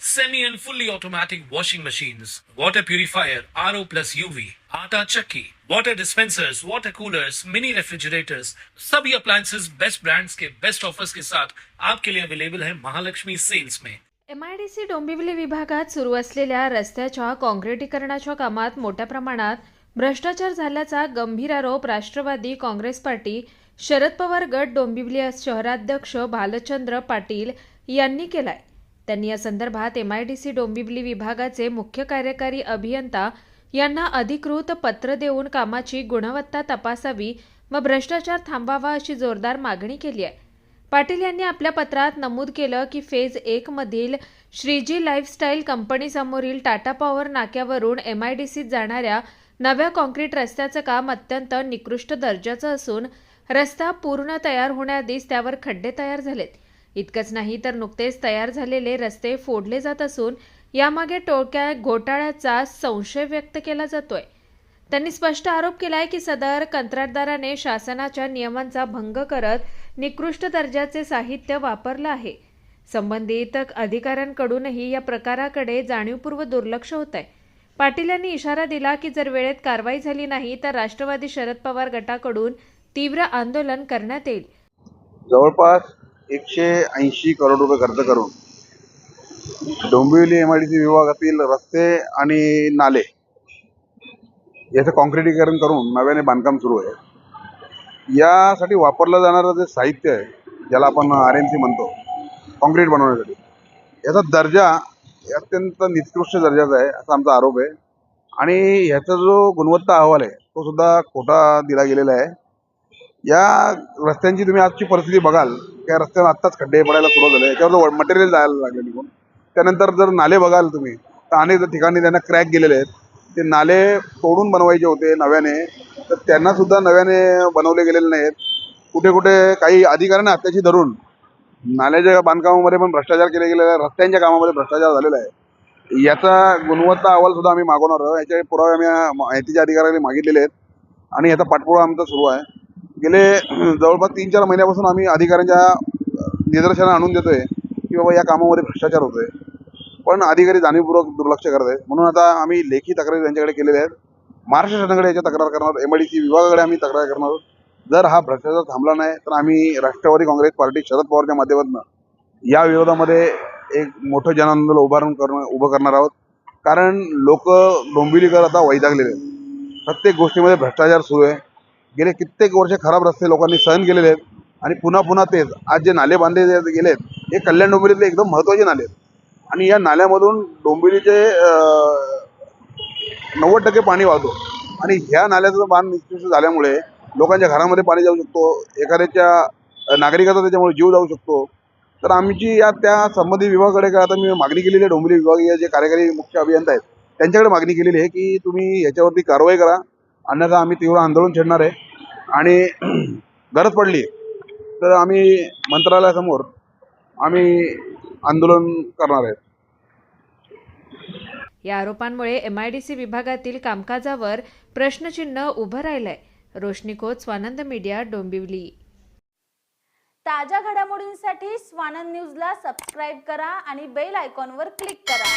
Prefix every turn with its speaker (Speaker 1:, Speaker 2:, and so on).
Speaker 1: semi and fully automatic washing machines, water purifier, RO plus UV, आटा चक्की, water dispensers, water coolers, mini refrigerators, सभी appliances best brands के best offers के साथ आपके लिए अवेलेबल है महालक्ष्मी सेल्स में
Speaker 2: M I D C Dombivli विभागात सुरू असलेल्या रस्त्याच्या काँक्रिटीकरणाच्या कामात मोठ्या प्रमाणात भ्रष्टाचार झाल्याचा गंभीर आरोप राष्ट्रवादी काँग्रेस पार्टी शरद पवार गट डोंबिवली शहराध्यक्ष भालचंद्र पाटील यांनी केलाय. त्यांनी या संदर्भात M I D C Dombivli विभागाचे मुख्य कार्यकारी अभियंता यांना अधिकृत पत्र देऊन कामाची गुणवत्ता तपासावी व भ्रष्टाचार थांबावा अशी जोरदार मागणी केली आहे. पाटील यांनी आपल्या पत्रात नमूद केलं की फेज एक मधील श्रीजी लाईफस्टाईल कंपनीसमोरील टाटा पॉवर नाक्यावरून एम आय डी सीत जाणाऱ्या नव्या कॉन्क्रीट रस्त्याचं काम अत्यंत निकृष्ट दर्जाचं असून रस्ता पूर्ण तयार होण्याआधीच त्यावर खड्डे तयार झालेत. इतकंच नाही तर नुकतेच तयार झालेले रस्ते फोडले जात असून यामागे टोळक्या घोटाळ्याचा संशय व्यक्त केला जातोय. त्यांनी स्पष्ट आरोप केलाय की सदर कंत्राटदाराने शासनाच्या नियमांचा भंग करत निकृष्ट दर्जाचे साहित्य वापरलं आहे. संबंधित अधिकाऱ्यांकडूनही या प्रकाराकडे जाणीवपूर्वक दुर्लक्ष होत आहे पाटील यांनी इशारा दिला की जर वेळेत कारवाई झाली नाही तर राष्ट्रवादी शरद पवार गटाकडून तीव्र आंदोलन करण्यात येईल.
Speaker 3: जवळपास एकशे ऐंशी करोड रुपये खर्च करून Dombivli M I D C विभागातील रस्ते आणि नाले याचं कॉन्क्रिटीकरण करून नव्याने बांधकाम सुरू आहे. यासाठी वापरलं जाणारं जे साहित्य आहे ज्याला आपण आर एन सी म्हणतो कॉन्क्रीट बनवण्यासाठी याचा दर्जा अत्यंत निकृष्ट दर्जाचा आहे असा आमचा आरोप आहे. आणि ह्याचा जो गुणवत्ता अहवाल आहे तो सुद्धा खोटा दिला गेलेला आहे. या रस्त्यांची तुम्ही आजची परिस्थिती बघाल त्या रस्त्यावर आत्ताच खड्डे पडायला सुरू झाले. याच्यावर मटेरियल जायला लागले निघून. त्यानंतर जर नाले बघाल तुम्ही तर अनेक ठिकाणी त्यांना क्रॅक गेलेले आहेत. ते नाले तोडून बनवायचे होते नव्याने तर त्यांना सुद्धा नव्याने बनवले गेलेले नाहीत. कुठे कुठे काही अधिकाऱ्यांना हाताशी धरून नाल्याच्या बांधकामामध्ये पण भ्रष्टाचार केले गेलेला आहे रस्त्यांच्या कामामध्ये भ्रष्टाचार झालेला आहे. याचा गुणवत्ता अहवाल सुद्धा आम्ही मागवणार आहोत. याचे पुरावे आम्ही माहितीच्या अधिकाऱ्यांनी मागितलेले आहेत. आणि याचा पाठपुरावा आमचा सुरू आहे. गेले जवळपास तीन चार महिन्यापासून आम्ही अधिकाऱ्यांच्या निदर्शनात आणून देतोय की बाबा या कामामध्ये भ्रष्टाचार होतोय. पण अधिकारी जाणीवपूर्वक दुर्लक्ष करत आहेत म्हणून आता आम्ही लेखी तक्रारी त्यांच्याकडे केलेल्या आहेत. महाराष्ट्र शासनाकडे याच्या तक्रार करणार एम आय डी सी विभागाकडे आम्ही तक्रार करणार आहोत. जर हा भ्रष्टाचार थांबला नाही तर आम्ही राष्ट्रवादी काँग्रेस पार्टी शरद पवारच्या माध्यमातून या विरोधामध्ये एक मोठं जनांदोलन उभारून करणं उभं करणार आहोत. कारण लोक डोंबिवलीकर आता वैतागलेले आहेत. प्रत्येक गोष्टीमध्ये भ्रष्टाचार सुरू आहे. गेले कित्येक वर्ष खराब रस्ते लोकांनी सहन केलेले आहेत. आणि पुन्हा पुन्हा तेच आज जे नाले बांधले गेलेत हे कल्याण डोंबिवलीतले एकदम महत्त्वाचे नाले आहेत. आणि या नाल्यामधून डोंबिवलीचे नव्वद टक्के पाणी वाहतो. आणि ह्या नाल्याचं बांध निश्चित झाल्यामुळे लोकांच्या घरामध्ये पाणी जाऊ शकतो एखाद्याच्या नागरिकाचा त्याच्यामुळे जीव जाऊ शकतो. तर आमची या त्या संबंधित विभागाकडे काय आता मी मागणी केलेली आहे डोंबिवली विभागीय जे कार्यकारी मुख्य अभियंता आहेत त्यांच्याकडे मागणी केलेली आहे की तुम्ही याच्यावरती कारवाई करा. अन्यथा आम्ही तीव्र आंदोलन छेडणार आहे. आणि गरज पडली तर आम्ही मंत्रालयासमोर आम्ही आंदोलन करणार आहे.
Speaker 2: या आरोपांमुळे एमआयडीसी विभागातील कामकाजावर प्रश्नचिन्ह उभं राहिलंय. रोशनी खोत स्वानंद मीडिया डोंबिवली.
Speaker 4: ताज्या घडामोडींसाठी स्वानंद न्यूजला सबस्क्राईब करा आणि बेल आयकॉनवर क्लिक करा.